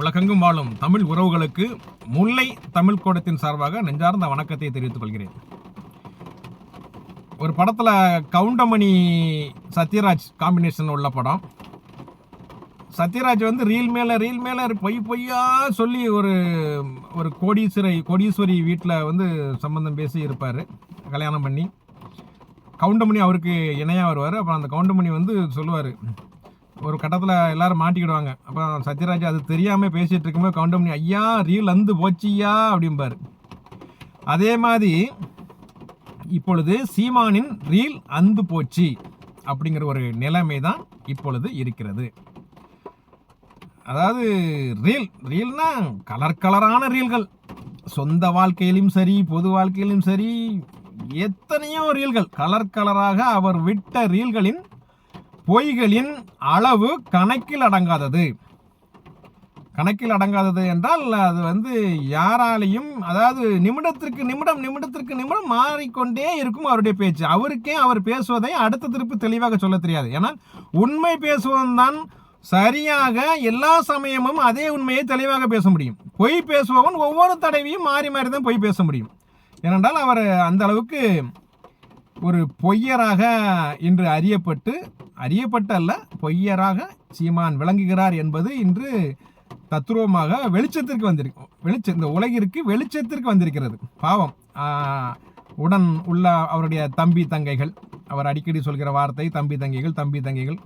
உலகெங்கும் வாழும் தமிழ் உறவுகளுக்கு முல்லை தமிழ் கூடத்தின் சார்பாக நெஞ்சார்ந்த வணக்கத்தை தெரிவித்துக் கொள்கிறேன். ஒரு படத்தில் கவுண்டமணி சத்யராஜ் காம்பினேஷன் உள்ள படம். சத்யராஜ் வந்து ரீல் மேலே ரீல் மேலே பொய் பொய்யா சொல்லி ஒரு ஒரு கோடீஸ்வரி கோடீஸ்வரி வீட்டில் வந்து சம்பந்தம் பேசி இருப்பார் கல்யாணம் பண்ணி. கவுண்டமணி அவருக்கு இணையாக வருவார். அப்புறம் அந்த கவுண்டமணி வந்து சொல்லுவார் ஒரு கட்டத்தில் எல்லாரும் மாட்டிக்கிடுவாங்க. அப்போ சத்யராஜ் அது தெரியாமல் பேசிகிட்டு இருக்கும்போது கவுண்டமணி ஐயா ரீல் அந்து போச்சியா அப்படிம்பார். அதே மாதிரி இப்பொழுது சீமானின் ரீல் அந்து போச்சு அப்படிங்கிற ஒரு நிலைமை தான் இப்பொழுது இருக்கிறது. அதாவது ரீல் ரீல்னா கலர் கலரான ரீல்கள் சொந்த வாழ்க்கையிலும் சரி பொது வாழ்க்கையிலும் சரி எத்தனையோ ரீல்கள் கலர் கலராக அவர் விட்ட ரீல்களின் பொய்களின் அளவு கணக்கில் அடங்காதது. கணக்கில் அடங்காதது என்றால் அது வந்து யாராலையும் அதாவது நிமிடத்திற்கு நிமிடம் நிமிடத்திற்கு நிமிடம் மாறிக்கொண்டே இருக்கும் அவருடைய பேச்சு. அவருக்கே அவர் பேசுவதை அடுத்த திருப்பி தெளிவாக சொல்ல தெரியாது. ஏன்னா உண்மை பேசுவதும் தான் சரியாக எல்லா சமயமும் அதே உண்மையை தெளிவாக பேச முடியும். பொய் பேசுபவன் ஒவ்வொரு தடவையும் மாறி மாறி தான் பொய் பேச முடியும். ஏனென்றால் அவர் அந்த அளவுக்கு ஒரு பொய்யராக இன்று அறியப்பட்டு அறியப்பட்ட அல்ல பொய்யராக சீமான் விளங்குகிறார் என்பது இன்று தத்துருவமாக வெளிச்சத்திற்கு வந்திருக்கும் வெளிச்ச இந்த உலகிற்கு வெளிச்சத்திற்கு வந்திருக்கிறது. பாவம். உடன் உள்ள அவருடைய தம்பி தங்கைகள் அவர் அடிக்கடி சொல்கிற வார்த்தை தம்பி தங்கைகள் தம்பி தங்கைகள்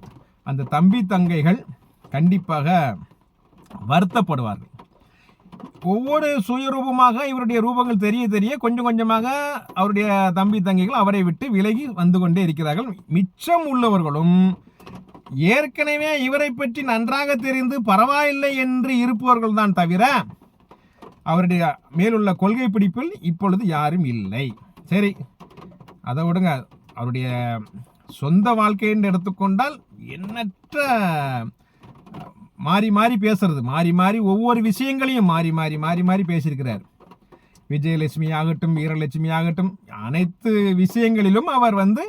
அந்த தம்பி தங்கைகள் கண்டிப்பாக வருத்தப்படுவார்கள். ஒவ்வொரு சுயரூபமாக இவருடைய ரூபங்கள் தெரிய தெரிய கொஞ்சம் கொஞ்சமாக அவருடைய தம்பி தங்கைகள் அவரை விட்டு விலகி வந்து கொண்டே இருக்கிறார்கள். மிச்சம் உள்ளவர்களும் ஏற்கனவே இவரை பற்றி நன்றாக தெரிந்து பரவாயில்லை என்று இருப்பவர்கள் தான் தவிர அவருடைய மேலுள்ள கொள்கை பிடிப்பில் இப்பொழுது யாரும் இல்லை. சரி அதை விடுங்க. அவருடைய சொந்த வாழ்க்கை என்று எடுத்துக்கொண்டால் எண்ணற்ற மாறி மாறி பேசுறது. மாறி மாறி ஒவ்வொரு விஷயங்களையும் மாறி மாறி மாறி மாறி பேசியிருக்கிறார். விஜயலட்சுமி ஆகட்டும் வீரலட்சுமி ஆகட்டும் அனைத்து விஷயங்களிலும் அவர் வந்து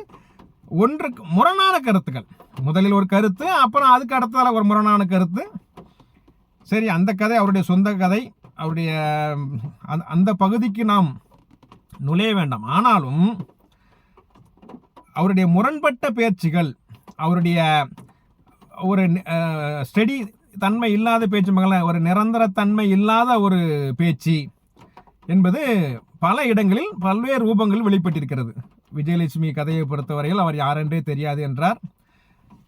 ஒன்றுக்கு முரணான கருத்துக்கள். முதலில் ஒரு கருத்து அப்புறம் அதுக்கு அடுத்ததால் ஒரு முரணான கருத்து. சரி அந்த கதை அவருடைய சொந்த கதை. அவருடைய அந்த அந்த பகுதிக்கு நாம் நுழைய வேண்டாம். ஆனாலும் அவருடைய முரண்பட்ட பேச்சுகள் அவருடைய ஒரு ஸ்டடி தன்மை இல்லாத பேச்சு மகள ஒரு நிரந்தர தன்மை இல்லாத ஒரு பேச்சு என்பது பல இடங்களில் பல்வேறு ரூபங்களில் வெளிப்பட்டிருக்கிறது. விஜயலட்சுமி கதையை பொறுத்தவரையில் அவர் யாரென்றே தெரியாது என்றார்.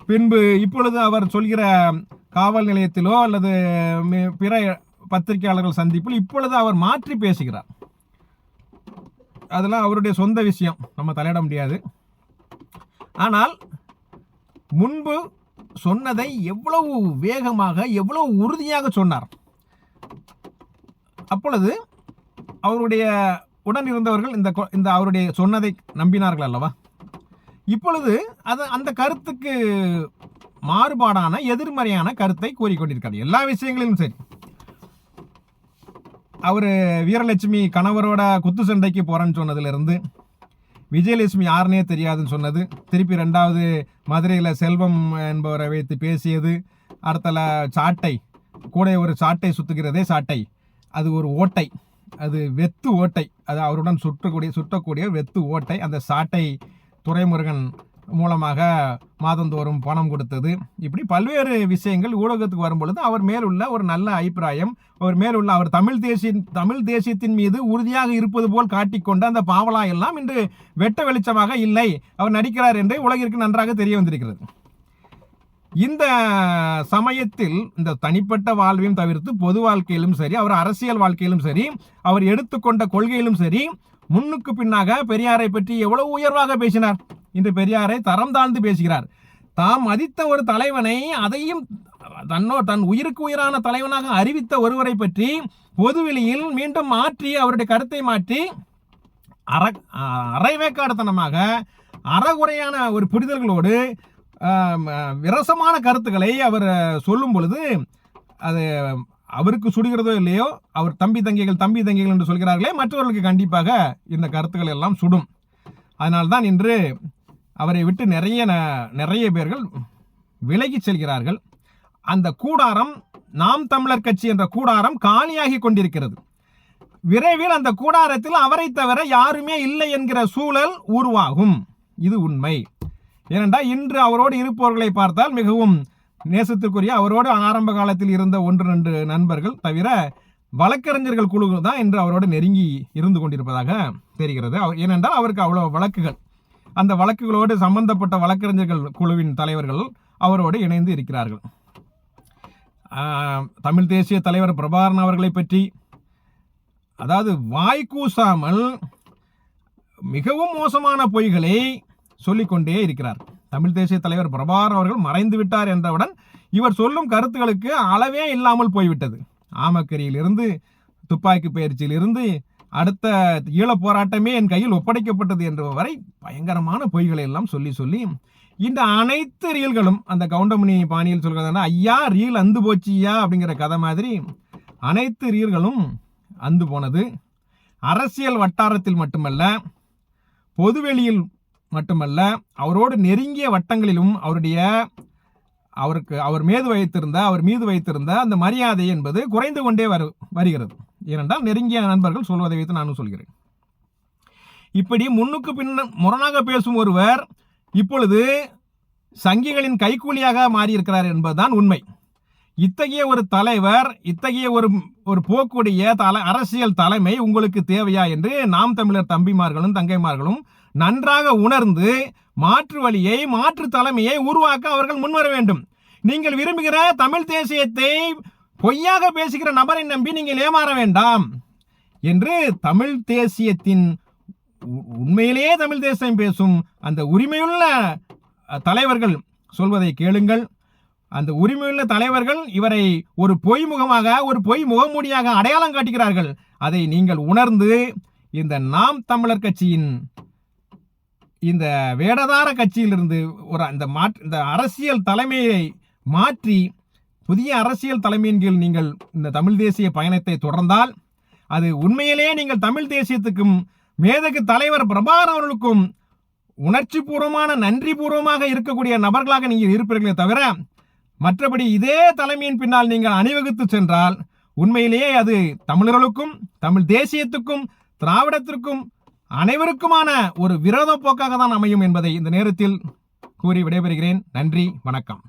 பின்பு இப்பொழுது அவர் சொல்கிற காவல் நிலையத்திலோ அல்லது பிற பத்திரிகையாளர்கள் சந்திப்பில் இப்பொழுது அவர் மாற்றி பேசுகிறார். அதெல்லாம் அவருடைய சொந்த விஷயம். நம்ம தலையிட முடியாது. ஆனால் முன்பு சொன்னதை எவ்வளவு வேகமாக எவ்வளவு உறுதியாக சொன்னார். அப்பொழுது அவருடைய உடன் இருந்தவர்கள் இந்த கொ- இந்த அவருடைய சொன்னதை நம்பினார்கள் அல்லவா? இப்பொழுது அது அந்த கருத்துக்கு மாறுபாடான எதிர்மறையான கருத்தை கூறிக்கொண்டிருக்கார் எல்லா விஷயங்களிலும் சரி. அவர் வீரலட்சுமி கணவரோட குத்து சண்டைக்கு போறேன்னு சொன்னதுலேருந்து விஜயலட்சுமி யாருனே தெரியாதுன்னு சொன்னது. திருப்பி ரெண்டாவது மதுரையில் செல்வம் என்பவரை வைத்து பேசியது. அடுத்தல சாட்டை. கூட ஒரு சாட்டை சுத்துகிறதே சாட்டை. அது ஒரு ஓட்டை. அது வெத்து ஓட்டை. அது அவருடன் சுற்றக்கூடிய சுற்றக்கூடிய வெத்து ஓட்டை. அந்த சாட்டை துரைமுருகன் மூலமாக மாதந்தோறும் பணம் கொடுத்தது. இப்படி பல்வேறு விஷயங்கள் ஊடகத்துக்கு வரும்பொழுது அவர் மேலுள்ள ஒரு நல்ல அபிப்பிராயம் அவர் மேலுள்ள அவர் தமிழ் தேசிய தமிழ் தேசியத்தின் மீது உறுதியாக இருப்பது போல் காட்டிக்கொண்ட அந்த பாவலா எல்லாம் இன்று வெட்ட வெளிச்சமாக இல்லை. அவர் நடிக்கிறார் என்று உலகிற்கு நன்றாக தெரிய வந்திருக்கிறது. இந்த சமயத்தில் இந்த தனிப்பட்ட வாழ்வையும் தவிர்த்து பொது வாழ்க்கையிலும் சரி அவர் அரசியல் வாழ்க்கையிலும் சரி அவர் எடுத்துக்கொண்ட கொள்கையிலும் சரி முன்னுக்கு பின்னாக பெரியாரை பற்றி எவ்வளவு உயர்வாக பேசினார்? இன்று பெரியாரை தரம் தாழ்ந்து பேசுகிறார். தாம் மதித்த ஒரு தலைவனை அதையும் தன்னோ தன் உயிருக்கு உயிரான தலைவனாக அறிவித்த ஒருவரை பற்றி பொதுவெளியில் மீண்டும் மாற்றி அவருடைய கருத்தை மாற்றி அற அரைவேக்காடுத்தனமாக அறகுறையான ஒரு புரிதல்களோடு விரசமான கருத்துக்களை அவர் சொல்லும் பொழுது அது அவருக்கு சுடுகிறதோ இல்லையோ அவர் தம்பி தங்கைகள் தம்பி தங்கைகள் என்று சொல்கிறார்களே மற்றவர்களுக்கு கண்டிப்பாக இந்த கருத்துக்கள் எல்லாம் சுடும். அதனால்தான் இன்று அவரை விட்டு நிறைய ந- நிறைய பேர்கள் விலகி செல்கிறார்கள். அந்த கூடாரம் நாம் தமிழர் கட்சி என்ற கூடாரம் காலியாகி கொண்டிருக்கிறது. விரைவில் அந்த கூடாரத்தில் அவரை தவிர யாருமே இல்லை என்கிற சூழல் உருவாகும். இது உண்மை. ஏனென்றால் இன்று அவரோடு இருப்பவர்களை பார்த்தால் மிகவும் நேசத்திற்குரிய அவரோடு ஆரம்ப காலத்தில் இருந்த ஒன்று ரெண்டு நண்பர்கள் தவிர வழக்கறிஞர்கள் குழு தான் இன்று அவரோடு நெருங்கி இருந்து கொண்டிருப்பதாக தெரிகிறது. அவர் ஏனென்றால் அவருக்கு அவ்வளோ வழக்குகள் அந்த வழக்குகளோடு சம்பந்தப்பட்ட வழக்கறிஞர்கள் குழுவின் தலைவர்கள் அவரோடு இணைந்து இருக்கிறார்கள். தமிழ் தேசிய தலைவர் பிரபாரன் அவர்களை பற்றி அதாவது வாய் கூசாமல் மிகவும் மோசமான பொய்களை சொல்லிக்கொண்டே இருக்கிறார். தமிழ் தேசிய தலைவர் பிரபாகரன் அவர்கள் மறைந்து விட்டார் என்றவுடன் இவர் சொல்லும் கருத்துக்களுக்கு அளவே இல்லாமல் போய்விட்டது. ஆமக்கரியிலிருந்து துப்பாக்கி பயிற்சியிலிருந்து அடுத்த ஈழப் போராட்டமே என் கையில் ஒப்படைக்கப்பட்டது என்ற வரை பயங்கரமான பொய்களை எல்லாம் சொல்லி சொல்லி இந்த அனைத்து ரீல்களும் அந்த கவுண்டமணி பாணியில் சொல்கிறதுனா ஐயா ரீல் அந்து போச்சியா அப்படிங்கிற கதை மாதிரி அனைத்து ரீல்களும் அந்து போனது. அரசியல் வட்டாரத்தில் மட்டுமல்ல பொதுவெளியில் மட்டுமல்ல அவரோடு நெருங்கிய வட்டங்களிலும் அவருடைய அவருக்கு அவர் மீது வைத்திருந்த அவர் மீது வைத்திருந்த அந்த மரியாதை என்பது குறைந்து கொண்டே வரு வருகிறது. ஏனென்றால் நெருங்கிய நண்பர்கள் சொல்வதை வைத்து நானும் சொல்கிறேன். இப்படி முன்னுக்கு பின்ன முரணாக பேசும் ஒருவர் இப்பொழுது சங்கிகளின் கைக்கூலியாக மாறியிருக்கிறார் என்பதுதான் உண்மை. இத்தகைய ஒரு தலைவர் இத்தகைய ஒரு ஒரு போக்குடைய தலை அரசியல் தலைமை உங்களுக்கு தேவையா என்று நாம் தமிழர் தம்பிமார்களும் தங்கைமார்களும் நன்றாக உணர்ந்து மாற்று வழியை மாற்று தலைமையை உருவாக்க அவர்கள் முன்வர வேண்டும். நீங்கள் விரும்புகிற தமிழ் தேசியத்தை பொய்யாக பேசுகிற நபரை நம்பி நீங்கள் ஏமாற வேண்டாம் என்று தமிழ் தேசியத்தின் உ- உண்மையிலேயே தமிழ் தேசியம் பேசும் அந்த உரிமையுள்ள தலைவர்கள் சொல்வதை கேளுங்கள். அந்த உரிமையுள்ள தலைவர்கள் இவரை ஒரு பொய் முகமாக ஒரு பொய் முகமூடியாக அடையாளம் காட்டுகிறார்கள் அதை நீங்கள் உணர்ந்து இந்த நாம் தமிழர் கட்சியின் இந்த வேடதார கட்சியிலிருந்து ஒரு அந்த மாற்று இந்த அரசியல் தலைமையை மாற்றி புதிய அரசியல் தலைமையின் கீழ் நீங்கள் இந்த தமிழ் தேசிய பயணத்தை தொடர்ந்தால் அது உண்மையிலேயே நீங்கள் தமிழ் தேசியத்துக்கும் மேதகு தலைவர் பிரபாகர் அவர்களுக்கும் உணர்ச்சி பூர்வமான நன்றி பூர்வமாக இருக்கக்கூடிய நபர்களாக நீங்கள் இருப்பீர்களே தவிர மற்றபடி இதே தலைமையின் பின்னால் நீங்கள் அணிவகுத்து சென்றால் உண்மையிலேயே அது தமிழர்களுக்கும் தமிழ் தேசியத்துக்கும் திராவிடத்திற்கும் அனைவருக்குமான ஒரு விரோத போக்காக தான் அமையும் என்பதை இந்த நேரத்தில் கூறி விடைபெறுகிறேன். நன்றி வணக்கம்.